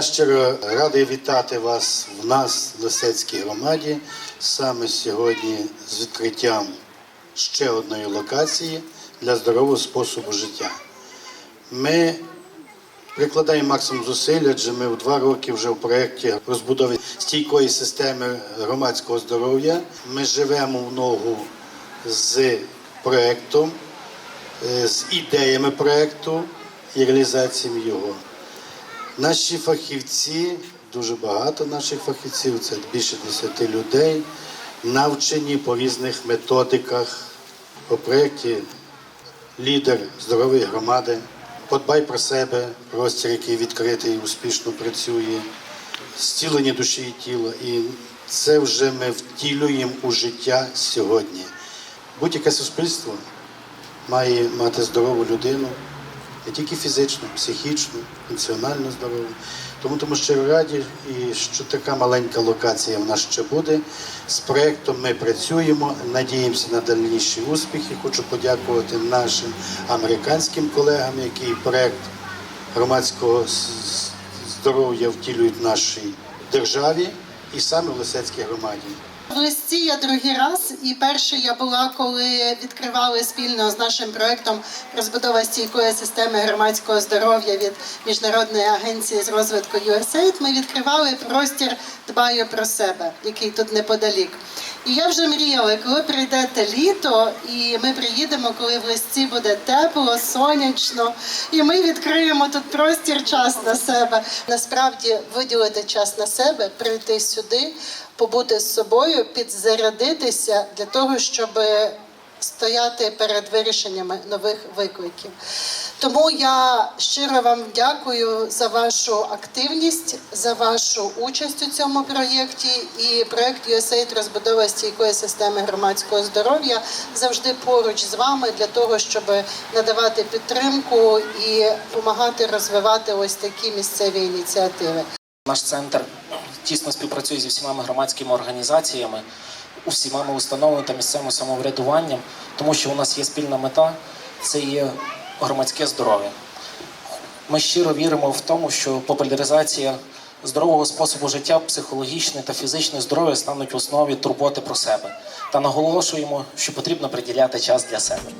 Я щиро радий вітати вас в нас, в Лисецькій громаді, саме сьогодні з відкриттям ще одної локації для здорового способу життя. Ми прикладаємо максимум зусиль, адже ми в два роки вже в проєкті розбудови стійкої системи громадського здоров'я. Ми живемо в ногу з проєктом, е, з ідеями проєкту і реалізацією його. Наші фахівці, дуже багато наших фахівців, це більше 10 людей, навчені по різних методиках по проєкті лідер здорової громади. Подбай про себе, простір, який відкритий успішно працює, зцілення душі і тіла. І це вже ми втілюємо у життя сьогодні. Будь-яке суспільство має мати здорову людину, не тільки фізично, психічно, емоціонально здорову. Тому тому щиро раді, і що така маленька локація в нас ще буде. З проєктом ми працюємо, надіємося на дальніші успіхи. Хочу подякувати нашим американським колегам, які проєкт громадського здоров'я втілюють в нашій державі і саме в Лисецькій громаді. В листі я другий раз, і перший я була, коли відкривали спільно з нашим проектом розбудова стійкої системи громадського здоров'я від міжнародної агенції з розвитку USAID. Ми відкривали простір Дбаю про себе, який тут неподалік. І я вже мріяла, коли прийде літо, і ми приїдемо, коли в листі буде тепло, сонячно, і ми відкриємо тут простір час на себе. Насправді виділити час на себе, прийти сюди, побути з собою, підзарядитися для того, щоб стояти перед вирішеннями нових викликів. Тому я щиро вам дякую за вашу активність, за вашу участь у цьому проєкті. І проєкт USAID розбудова стійкої системи громадського здоров'я завжди поруч з вами для того, щоб надавати підтримку і допомагати розвивати ось такі місцеві ініціативи. Наш центр тісно співпрацює зі всіма громадськими організаціями, усіма установами та місцевим самоврядуванням, тому що у нас є спільна мета це є громадське здоров'я. Ми щиро віримо в тому, що популяризація здорового способу життя, психологічне та фізичне здоров'я стануть в основі турботи про себе та наголошуємо, що потрібно приділяти час для себе.